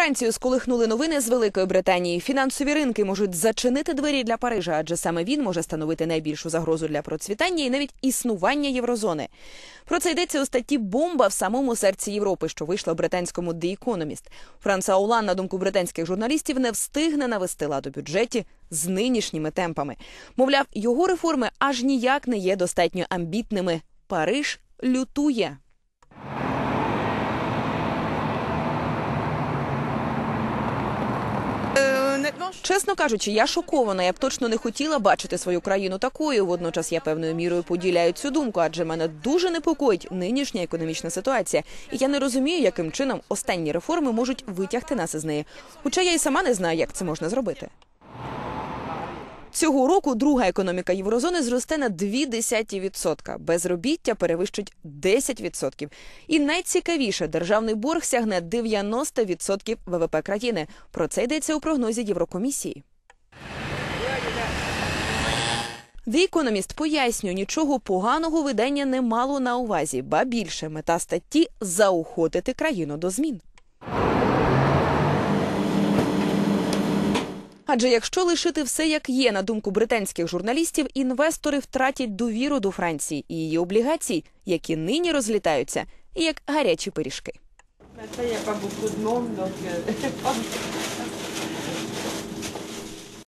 Францію сколихнули новини з Великої Британії. Фінансові ринки можуть зачинити двері для Парижа, адже саме він може становити найбільшу загрозу для процвітання і навіть існування єврозони. Про це йдеться у статті Бомба в самому серці Європи, що вийшла в британському The Economist. Франца Олан, на думку британських журналістів, не встигне навести лад у бюджеті з нинішніми темпами. Мовляв, його реформи аж ніяк не є достатньо амбітними. Париж лютує. Чесно кажучи, я шокована. Я б точно не хотіла бачити свою країну такою. Водночас я певною мірою поділяю цю думку, адже мене дуже непокоїть нинішня економічна ситуація. І я не розумію, яким чином останні реформи можуть витягти нас із неї. Хоча я і сама не знаю, як це можна зробити. Цього року друга економіка єврозони зросте на 0,2%. Безробіття перевищить 10%. І найцікавіше, державний борг сягне 90% ВВП країни. Про це йдеться у прогнозі Єврокомісії. The Economist пояснює, нічого поганого видання не мало на увазі, ба більше мета статті заохотити країну до змін. Адже якщо лишити все як є, на думку британських журналістів, інвестори втратять довіру до Франції і її облігацій, які нині розлітаються, як гарячі пиріжки.